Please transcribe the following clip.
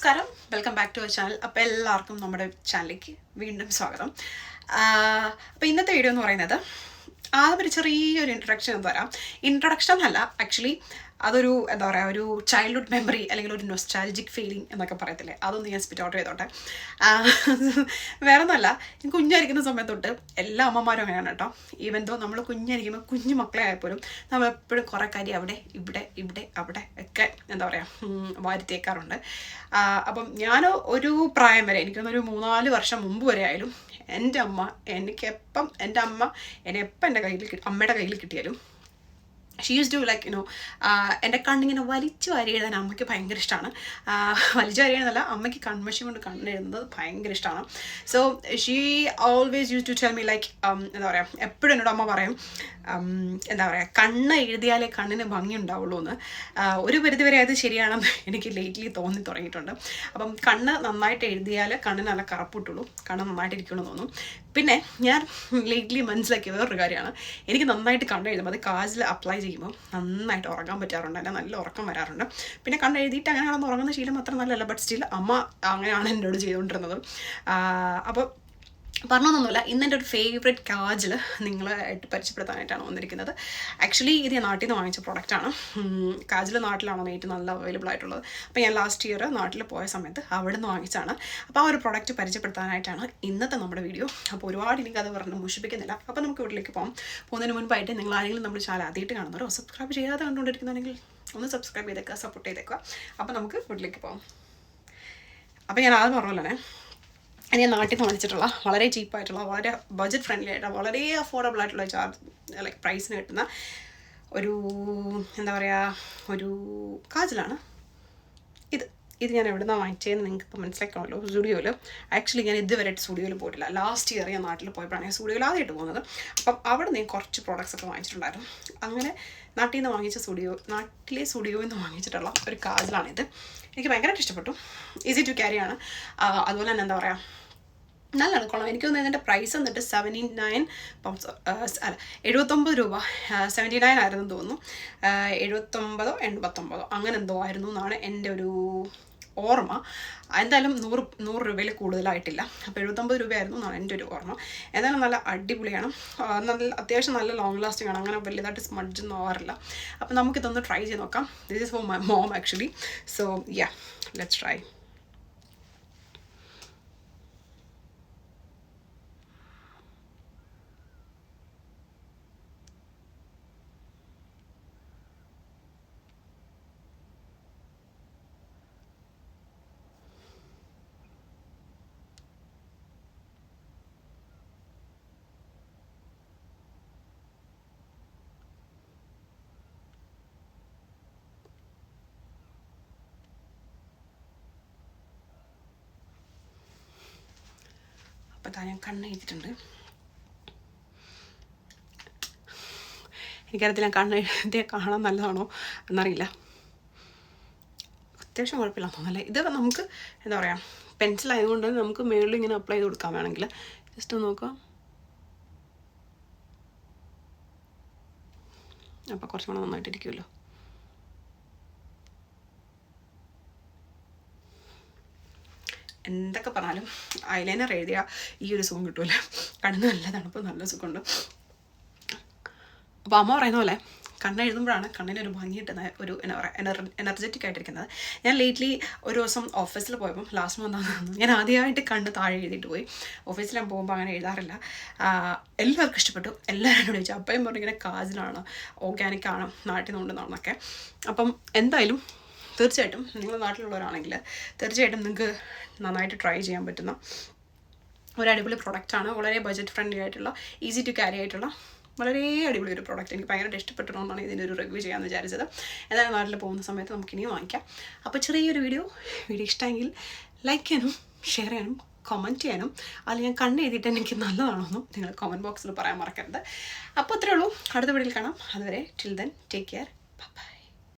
നമസ്കാരം. Welcome back to our channel അപ്പോൾ എല്ലാവർക്കും നമ്മുടെ ചാനലിലേക്ക് വീണ്ടും സ്വാഗതം. അപ്പോൾ ഇന്നത്തെ വീഡിയോ എന്ന് പറയുന്നത് ആദ്യം ഒരു ചെറിയൊരു ഇൻട്രൊഡക്ഷൻ എന്ന് പറയാം. ഇൻട്രൊഡക്ഷൻ എന്നല്ല ആക്ച്വലി അതൊരു എന്താ പറയുക ഒരു ചൈൽഡ്ഹുഡ് മെമ്മറി അല്ലെങ്കിൽ ഒരു നൊസ്റ്റാലജിക് ഫീലിംഗ് എന്നൊക്കെ പറയത്തില്ലേ? അതൊന്ന് ഞാൻ സ്പിറ്റ് ഔട്ട് ചെയ്തോട്ടെ. വേറെ ഒന്നല്ല കുഞ്ഞായിരിക്കുന്ന സമയത്ത് തൊട്ട് എല്ലാ അമ്മമാരും അങ്ങനെയാണ് കേട്ടോ. ഈവൻ ദോ നമ്മൾ കുഞ്ഞായിരിക്കുമ്പോൾ കുഞ്ഞു മക്കളെ ആയപ്പോലും നമ്മൾ എപ്പോഴും കുറേ കാര്യം അവിടെ ഇവിടെ ഇവിടെ അവിടെ ഒക്കെ എന്താ പറയുക വാരിത്തേക്കാറുണ്ട്. അപ്പം ഞാൻ ഒരു പ്രായം വരെ എനിക്കൊന്നൊരു മൂന്നാൽ വർഷം മുമ്പ് വരെ ആയാലും എന്റെ അമ്മ എനിക്ക് എപ്പം എന്റെ അമ്മ എന്നെ എപ്പം എന്റെ കയ്യിൽ അമ്മയുടെ കയ്യിൽ കിട്ടിയാലും she use to like you know എന്റെ കണ്ണിങ്ങനെ വലിച്ചു വാരി എഴുതാൻ അമ്മയ്ക്ക് ഭയങ്കര ഇഷ്ടമാണ് വലിച്ചു വാരി എഴുതുന്നല്ല അമ്മയ്ക്ക് കൺമഷി കൊണ്ട് കണ്ണെഴുതുന്നത് ഭയങ്കര ഇഷ്ടമാണ് so she always use to tell me like എന്താ പറയുക എപ്പോഴും എന്നോട് അമ്മ പറയും um, എന്താ പറയുക കണ്ണ് എഴുതിയാലേ കണ്ണിന് ഭംഗി ഉണ്ടാവുള്ളൂ എന്ന്. ഒരു പരിധിവരെ അത് ശരിയാണെന്ന് എനിക്ക് ലേറ്റ്ലി തോന്നി തുടങ്ങിയിട്ടുണ്ട്. അപ്പം കണ്ണ് നന്നായിട്ട് എഴുതിയാൽ കണ്ണിന് നല്ല കറപ്പിട്ടുള്ളൂ. കണ്ണ് നന്നായിട്ട് ഇരിക്കണമെന്ന് തോന്നും. പിന്നെ ഞാൻ ലേറ്റ്ലി മനസ്സിലാക്കിയ വേറൊരു കാര്യമാണ്. എനിക്ക് നന്നായിട്ട് കണ്ണ് എഴുതുമ്പോൾ അത് കാജിൽ അപ്ലൈ ചെയ്യുമ്പോൾ നന്നായിട്ട് ഉറങ്ങാൻ പറ്റാറുണ്ട്. അല്ലെങ്കിൽ നല്ല ഉറക്കം വരാറുണ്ട്. പിന്നെ കണ്ടെഴുതിയിട്ട് അങ്ങനെ കിടന്ന് ഉറങ്ങുന്ന ശീലം അത്ര നല്ലതല്ല. ബട്ട് സ്റ്റിൽ അമ്മ അങ്ങനെയാണ് എന്നോട് ചെയ്തുകൊണ്ടിരുന്നത്. അപ്പോൾ പറഞ്ഞൊന്നുമില്ല ഇന്ന് എന്റെ ഒരു ഫേവറേറ്റ് കാജിൽ നിങ്ങളായിട്ട് പരിചയപ്പെടുത്താനായിട്ടാണ് വന്നിരിക്കുന്നത്. ആക്ച്വലി ഇത് ഞാൻ നാട്ടിൽ നിന്ന് വാങ്ങിച്ച പ്രോഡക്റ്റാണ് കാജിൽ നാട്ടിലാണ് ഏറ്റവും നല്ല അവൈലബിൾ ആയിട്ടുള്ളത്? അപ്പോൾ ഞാൻ ലാസ്റ്റ് ഇയർ നാട്ടിൽ പോയ സമയത്ത് അവിടെ നിന്ന് വാങ്ങിച്ചാണ് അപ്പോൾ ആ ഒരു പ്രോഡക്റ്റ് പരിചയപ്പെടുത്താനായിട്ടാണ് ഇന്നത്തെ നമ്മുടെ വീഡിയോ അപ്പോൾ ഒരുപാട് എനിക്കത് പറഞ്ഞ് മുഷിപ്പിക്കുന്നില്ല. അപ്പോൾ നമുക്ക് വീട്ടിലേക്ക് പോകാം പോകുന്നതിന് മുൻപായിട്ട് നിങ്ങൾ ആരെങ്കിലും നമ്മൾ ചാനൽ ആദ്യമായിട്ട് കാണുന്നവരോ സബ്സ്ക്രൈബ് ചെയ്യാതെ കണ്ടുകൊണ്ടിരിക്കുന്നുണ്ടെങ്കിൽ ഒന്ന് സബ്സ്ക്രൈബ് ചെയ്തേക്കുക സപ്പോർട്ട് ചെയ്തേക്കുക. അപ്പോൾ നമുക്ക് വീട്ടിലേക്ക് പോകാം അപ്പോൾ ഞാൻ ആദ്യം പറഞ്ഞല്ലോ ഞാൻ നാട്ടിൽ നിന്ന് വാങ്ങിച്ചിട്ടുള്ള വളരെ ചീപ്പായിട്ടുള്ള വളരെ ബഡ്ജറ്റ് ഫ്രണ്ട്ലി ആയിട്ടുള്ള വളരെ അഫോർഡബിൾ ആയിട്ടുള്ള ചാർജ് ലൈക്ക് പ്രൈസിന് കിട്ടുന്ന ഒരു എന്താ പറയുക ഒരു കാജലാണ്. ഇത് ഞാൻ എവിടെ നിന്നാണ് വാങ്ങിച്ചതെന്ന് നിങ്ങൾക്ക് ഇപ്പോൾ മനസ്സിലാക്കാമല്ലോ സ്റ്റുഡിയോയിൽ ആക്ച്വലി ഞാൻ ഇതുവരെ സ്റ്റുഡിയോയിൽ പോയിട്ടില്ല. ലാസ്റ്റ് ഇയർ ഞാൻ നാട്ടിൽ പോയപ്പോഴാണ് ഞാൻ സ്റ്റുഡിയോയിൽ ആദ്യമായിട്ട് പോകുന്നത്. അപ്പം അവിടെ നിന്ന് കുറച്ച് പ്രോഡക്റ്റ്സ് ഒക്കെ വാങ്ങിച്ചിട്ടുണ്ടായിരുന്നു. അങ്ങനെ നാട്ടിൽ നിന്ന് വാങ്ങിച്ച സ്റ്റുഡിയോ നാട്ടിലെ സ്റ്റുഡിയോയിൽ നിന്ന് വാങ്ങിച്ചിട്ടുള്ള ഒരു കാജലാണിത്. എനിക്ക് ഭയങ്കരമായിട്ട് ഇഷ്ടപ്പെട്ടു. ഈസി ടു ക്യാരി ആണ്. അതുപോലെ തന്നെ എന്താ പറയുക നല്ലതാണ് കൊള്ളാം എനിക്ക് തോന്നുന്നത് ഇതിന്റെ പ്രൈസ് വന്നിട്ട് സെവന്റി നയൻ പൗണ്ട്സ് അല്ല എഴുപത്തൊമ്പത് രൂപ. സെവന്റി നയൻ ആയിരുന്നു തോന്നുന്നു. എഴുപത്തൊമ്പതോ എൺപത്തൊമ്പതോ അങ്ങനെ എന്തോ ആയിരുന്നു എന്നാണ് എന്റെ ഒരു ഓർമ്മ. എന്തായാലും നൂറ് നൂറ് രൂപയിൽ കൂടുതലായിട്ടില്ല. അപ്പോൾ എഴുപത്തൊമ്പത് രൂപയായിരുന്നു എന്നാണ് എന്റെ ഒരു ഓർമ്മ. എന്തായാലും നല്ല അടിപൊളിയാണ്. നല്ല അത്യാവശ്യം നല്ല ലോങ് ലാസ്റ്റിംഗ് ആണ്. അങ്ങനെ വലുതായിട്ട് സ്മഡ്ജൊന്നും ആവാറില്ല. അപ്പോൾ നമുക്കിതൊന്ന് ട്രൈ ചെയ്ത് നോക്കാം. This is for my mom actually so ya let's try അപ്പോൾ താൻ ഞാൻ കണ്ണ് എഴുതിയിട്ടുണ്ട് എനിക്കറിയത്തില്ല കണ്ണ് എഴുതിയ കാണാൻ നല്ലതാണോ എന്നറിയില്ല. അത്യാവശ്യം കുഴപ്പമില്ല തോന്നുന്നല്ലേ? ഇത് നമുക്ക് എന്താ പറയുക പെൻസിൽ ആയതുകൊണ്ട് നമുക്ക് മേളിൽ ഇങ്ങനെ അപ്ലൈ ചെയ്ത് കൊടുക്കാൻ വേണമെങ്കിൽ. ജസ്റ്റ് ഒന്ന് നോക്കാം അപ്പോൾ കുറച്ചും കൂടെ നന്നായിട്ടിരിക്കുമല്ലോ എന്തൊക്കെ പറഞ്ഞാലും ഐലൈനർ എഴുതിയ ഈ ഒരു സുഖം കിട്ടൂല. കണ്ണ് നല്ല തണുപ്പ് നല്ല സുഖമുണ്ട്. അപ്പോൾ അമ്മ പറയുന്ന പോലെ കണ്ണ് എഴുതുമ്പോഴാണ് കണ്ണിനൊരു ഭംഗി കിട്ടുന്ന ഒരു എന്താ പറയുക എനർ എനർജറ്റിക് ആയിട്ടിരിക്കുന്നത്. ഞാൻ ലേറ്റ്ലി ഒരു ദിവസം ഓഫീസിൽ പോയപ്പം ലാസ്റ്റ് മന്താണ് ഞാൻ ആദ്യമായിട്ട് കണ്ണ് താഴെ എഴുതിയിട്ട് പോയി. ഓഫീസിൽ ഞാൻ പോകുമ്പോൾ അങ്ങനെ എഴുതാറില്ല. എല്ലാവർക്കും ഇഷ്ടപ്പെട്ടു. എല്ലാവരും ചോദിച്ചു അപ്പം പറഞ്ഞു ഇങ്ങനെ കാജിലാണ് ഓർഗാനിക് ആണ് നാട്ടിൽ നിന്ന് കൊണ്ടുവന്നാണെന്നൊക്കെ അപ്പം എന്തായാലും തീർച്ചയായിട്ടും നിങ്ങൾ നാട്ടിലുള്ളവരാണെങ്കിൽ തീർച്ചയായിട്ടും നിങ്ങൾക്ക് നന്നായിട്ട് ട്രൈ ചെയ്യാൻ പറ്റുന്ന ഒരു അടിപൊളി പ്രൊഡക്റ്റാണ് വളരെ ബജറ്റ് ഫ്രണ്ട്ലി ആയിട്ടുള്ള ഈസി ടു ക്യാരി ആയിട്ടുള്ള വളരെ അടിപൊളി ഒരു പ്രോഡക്റ്റ് എനിക്ക് ഭയങ്കര ഇഷ്ടപ്പെട്ടിട്ടുണ്ടെന്നാണ് ഇതിന്റെ ഒരു റിവ്യൂ ചെയ്യാമെന്ന് വിചാരിച്ചത്. എന്തായാലും നാട്ടിൽ പോകുന്ന സമയത്ത് നമുക്ക് ഇനിയും വാങ്ങിക്കാം. അപ്പോൾ ചെറിയൊരു വീഡിയോ വീഡിയോ ഇഷ്ടമെങ്കിൽ ലൈക്ക് ചെയ്യാനും ഷെയർ ചെയ്യാനും കമന്റ് ചെയ്യാനും അതിൽ ഞാൻ കണ്ണ് എഴുതിയിട്ട് എനിക്ക് നല്ലതാണെന്നും നിങ്ങൾ കമന്റ് ബോക്സിൽ പറയാൻ മറക്കരുത്. അപ്പോൾ അത്രേ ഉള്ളൂ. അടുത്ത വീഡിയോയിൽ കാണാം. അതുവരെ till then take care bye